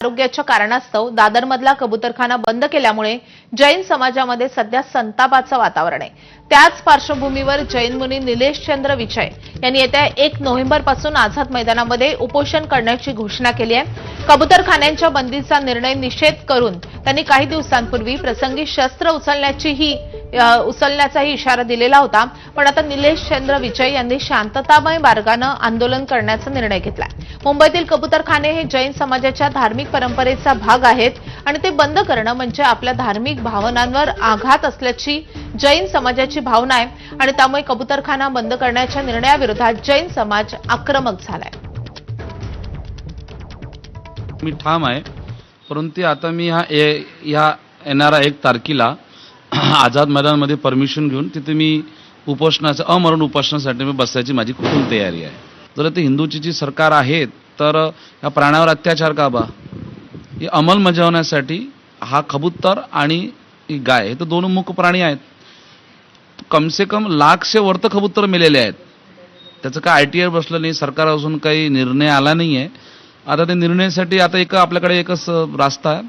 आरोग्याच्या कारणास्तव दादरमधला कबुतरखाना बंद केल्यामुळे जैन समाजामध्ये सध्या संतापाचं वातावरण आहे. त्याच पार्श्वभूमीवर जैन मुनी निलेश चंद्र विजय यांनी येत्या एक नोव्हेंबरपासून आझाद मैदानामध्ये उपोषण करण्याची घोषणा केली आहे. कबुतरखान्यांच्या बंदीचा निर्णय निषेध करून त्यांनी काही दिवसांपूर्वी प्रसंगी शस्त्र उचलण्याचीही उचलण्याचाही इशारा दिलेला होता. पण आता निलेश चंद्र विजय यांनी शांततामय मार्गानं आंदोलन करण्याचा निर्णय घेतलाय. मुंबईतील कबुतरखाने हे जैन समाजाच्या धार्मिक परंपरेचा भाग आहेत आणि ते बंद करणं म्हणजे आपल्या धार्मिक भावनांवर आघात असल्याची जैन समाजाची भावना आहे. आणि त्यामुळे कबुतरखाना बंद करण्याच्या निर्णयाविरोधात जैन समाज आक्रमक झालाय. मी ठाम आहे. परंतु आता मी ह्या ए ह्या एक तारखेला आझाद मैदानमध्ये परमिशन घेऊन तिथे मी उपोषणाचं अमरण उपोषणासाठी मी बसायची माझी कुठून तयारी आहे? जर ते हिंदूची जी सरकार आहे तर या प्राण्यावर अत्याचार का बा? ही अंमलबजावण्यासाठी हा कबूतर आणि गाय हे तर दोन मुख प्राणी आहेत. कमसे कम लाखशे वर्त कबूतर मेलेले आहेत. त्याचं काय आय टी आय बसलं नाही सरकार अजून काही निर्णय आला नाही आहे आता त्या निर्णयासाठी आता एक आपल्याकडे एकच रास्ता आहे.